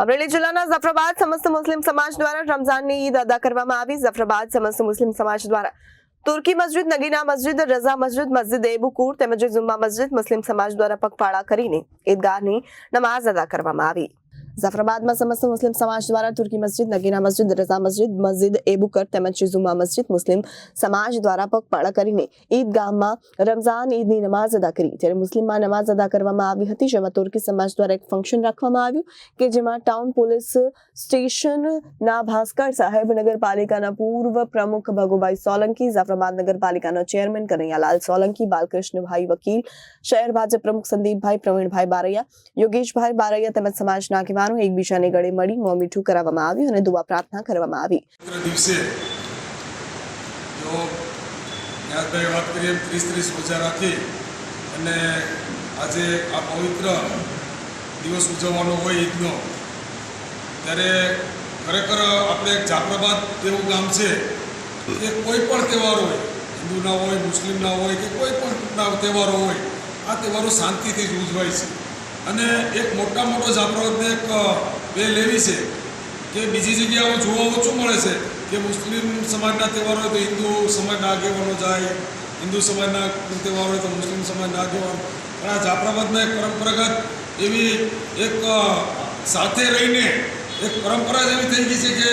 અમરેલી જિલ્લાના જફરાબાદ સમસ્ત મુસ્લિમ સમાજ દ્વારા રમઝાનની ઈદ અદા કરવામાં આવી. જફરાબાદ સમસ્ત મુસ્લિમ સમાજ દ્વારા તુર્કી મસ્જિદ, નગીના મસ્જિદ, રઝા મસ્જિદ મસ્જિદ એબુકુર તેમજ ઝુમ્મા મસ્જિદ મુસ્લિમ સમાજ દ્વારા પગપાળા કરીને ઈદગાહની નમાઝ અદા કરવામાં આવી. જાફરાબાદમાં સમસ્ત મુસ્લિમ સમાજ દ્વારા તુર્કી મસ્જિદ, નગીના મસ્જિદ, રઝા મસ્જિદ મસ્જિદ એબુકર તેમજ ઝુમ્મા મસ્જિદ મુસ્લિમ સમાજ દ્વારા પગપાળા કરીને ઈદગાહમાં રમઝાન ઈદની નમાઝ અદા કરી. જ્યારે મુસ્લિમમાં નમાઝ અદા કરવામાં આવી હતી, જેમાં તુર્કી સમાજ દ્વારા એક ફંક્શન રાખવામાં આવ્યું કે જેમાં ટાઉન પોલીસ સ્ટેશનના ભાસ્કર સાહેબ નગરપાલિકાના પૂર્વ પ્રમુખ ભગુભાઈ સોલંકી જાફરાબાદ નગરપાલિકાના ચેરમેન કનૈયાલાલ સોલંકી, બાલકૃષ્ણભાઈ વકીલ, શહેર ભાજપ પ્રમુખ સંદીપભાઈ, પ્રવીણભાઈ બારૈયા, યોગેશભાઈ બારૈયા તેમજ સમાજના આગેવાનો એકબીજાને ગળે મળી મોં મીઠું કરાવવામાં આવ્યું અને દુવા પ્રાર્થના કરવામાં આવી. દિવસે અને આજે આ પવિત્ર દિવસ ઉજવવાનો હોય ઈદનો, ત્યારે ખરેખર આપણે જાફરાબાદ એવું ગામ છે કે કોઈ પણ તહેવાર હોય હિન્દુના હોય મુસ્લિમના હોય કે કોઈ પણ તહેવારો હોય, આ તહેવારો શાંતિથી જ ઉજવાય છે. અને એક મોટા મોટો જાફરાબાદને એક વેલ એવી છે કે બીજી જગ્યાઓ જોવા ઓછું મળે છે કે મુસ્લિમ સમાજના તહેવારો હોય તો હિન્દુ સમાજના આગેવાનો જાય, હિન્દુ સમાજના તહેવાર હોય તો મુસ્લિમ સમાજના આગેવાનો. પણ આ જાફરાબાદમાં એક પરંપરાગત એવી એક સાથે રહીને એક પરંપરા જ એવી થઈ ગઈ છે કે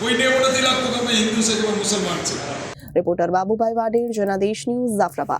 કોઈને એવું નથી લાગતું કે હિન્દુ છે કે મુસલમાન છે. Reporter Babubhai Vader Janadesh news, Jafrabad.